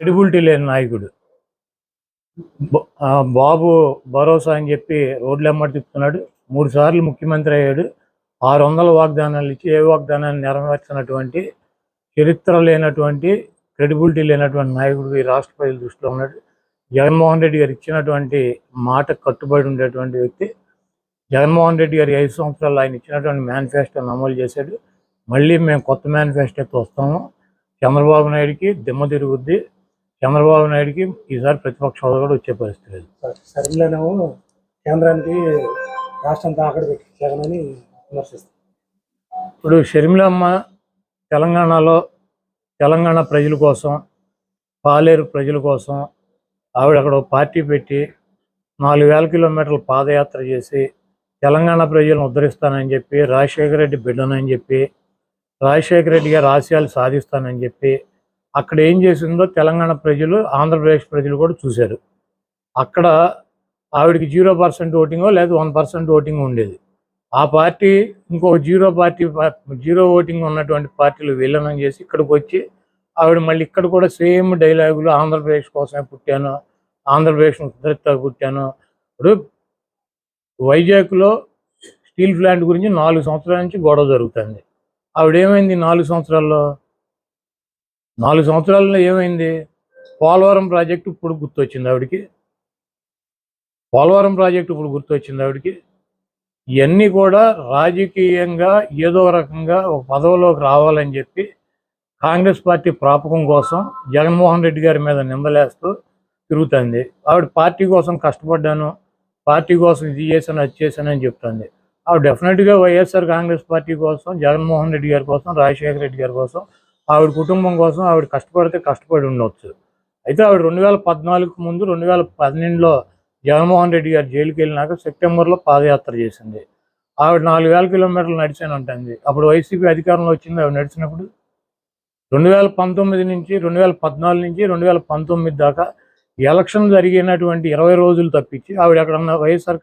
Credibility లేని నాయకుడు. బాబు భరోసా అని చెప్పి రోడ్లు ఎమ్మటి తిప్పుతున్నాడు. మూడు సార్లు ముఖ్యమంత్రి అయ్యాడు. ఆరు వందల వాగ్దానాలు ఇచ్చి ఏ వాగ్దానాన్ని నెరవేర్చినటువంటి చరిత్ర లేనటువంటి క్రెడిబిలిటీ లేనటువంటి నాయకుడు ఈ రాష్ట్ర ప్రజల దృష్టిలో ఉన్నాడు. జగన్మోహన్ రెడ్డి గారు ఇచ్చినటువంటి మాట కట్టుబడి ఉండేటువంటి వ్యక్తి. జగన్మోహన్ రెడ్డి గారు ఐదు సంవత్సరాలు ఆయన ఇచ్చినటువంటి మేనిఫెస్టోని అమలు చేశాడు. మళ్ళీ మేము కొత్త మేనిఫెస్టోకి వస్తాము. చంద్రబాబు నాయుడికి దిమ్మ తిరుగుద్ది. చంద్రబాబు నాయుడికి ఈసారి ప్రతిపక్ష హోదా కూడా వచ్చే పరిస్థితి లేదు. సరిగ్గానేమో కేంద్రానికి రాష్ట్రం తాకడ పెట్టి విమర్శిస్తారు ఇప్పుడు షర్మిలమ్మ తెలంగాణలో తెలంగాణ ప్రజల కోసం పాలేరు ప్రజల కోసం ఆవిడ అక్కడ పార్టీ పెట్టి నాలుగు వేల కిలోమీటర్ల పాదయాత్ర చేసి తెలంగాణ ప్రజలను ఉద్ధరిస్తానని చెప్పి రాజశేఖర రెడ్డి బిడ్డనని చెప్పి రాజశేఖర రెడ్డి గారి ఆశయాలు సాధిస్తానని చెప్పి అక్కడ ఏం చేసిందో తెలంగాణ ప్రజలు ఆంధ్రప్రదేశ్ ప్రజలు కూడా చూశారు. అక్కడ ఆవిడకి జీరో పర్సెంట్ ఓటింగో లేదా వన్ పర్సెంట్ ఓటింగ్ ఉండేది. ఆ పార్టీ ఇంకో జీరో పార్టీ జీరో ఓటింగ్ ఉన్నటువంటి పార్టీలు విలీనం చేసి ఇక్కడికి వచ్చి ఆవిడ మళ్ళీ ఇక్కడ కూడా సేమ్ డైలాగులు ఆంధ్రప్రదేశ్ కోసమే పుట్టాను ఆంధ్రప్రదేశ్ ఉద్ధరిత పుట్టాను. ఇప్పుడు వైజాగ్లో స్టీల్ ప్లాంట్ గురించి నాలుగు సంవత్సరాల నుంచి గొడవ జరుగుతుంది. ఆవిడ ఏమైంది నాలుగు సంవత్సరాల్లో? నాలుగు సంవత్సరాల్లో ఏమైంది? పోలవరం ప్రాజెక్టు ఇప్పుడు గుర్తొచ్చింది ఆవిడికి. పోలవరం ప్రాజెక్టు ఇప్పుడు గుర్తొచ్చింది ఆవిడికి. ఇవన్నీ కూడా రాజకీయంగా ఏదో రకంగా ఒక పదవిలోకి రావాలని చెప్పి కాంగ్రెస్ పార్టీ ప్రాపకం కోసం జగన్మోహన్ రెడ్డి గారి మీద నిందలేస్తూ తిరుగుతుంది. ఆవిడ పార్టీ కోసం కష్టపడ్డాను పార్టీ కోసం ఇది చేశాను అది చేశాను అని చెప్తుంది. ఆవిడ డెఫినెట్గా వైఎస్ఆర్ కాంగ్రెస్ పార్టీ కోసం జగన్మోహన్ రెడ్డి గారి కోసం రాజశేఖర రెడ్డి గారి కోసం ఆవిడ కుటుంబం కోసం ఆవిడ కష్టపడితే కష్టపడి ఉండొచ్చు. అయితే ఆవిడ రెండు వేల పద్నాలుగు ముందు రెండు వేల పన్నెండులో జగన్మోహన్ రెడ్డి గారు జైలుకి వెళ్ళినాక సెప్టెంబర్లో పాదయాత్ర చేసింది. ఆవిడ నాలుగు వేల కిలోమీటర్లు నడిచాను అంటుంది. అప్పుడు వైసీపీ అధికారంలో వచ్చింది ఆవిడ నడిచినప్పుడు. రెండు వేల పంతొమ్మిది నుంచి రెండు వేల పద్నాలుగు నుంచి రెండు వేల పంతొమ్మిది దాకా ఎలక్షన్ జరిగినటువంటి ఇరవై రోజులు తప్పించి ఆవిడ అక్కడ ఉన్న వైఎస్ఆర్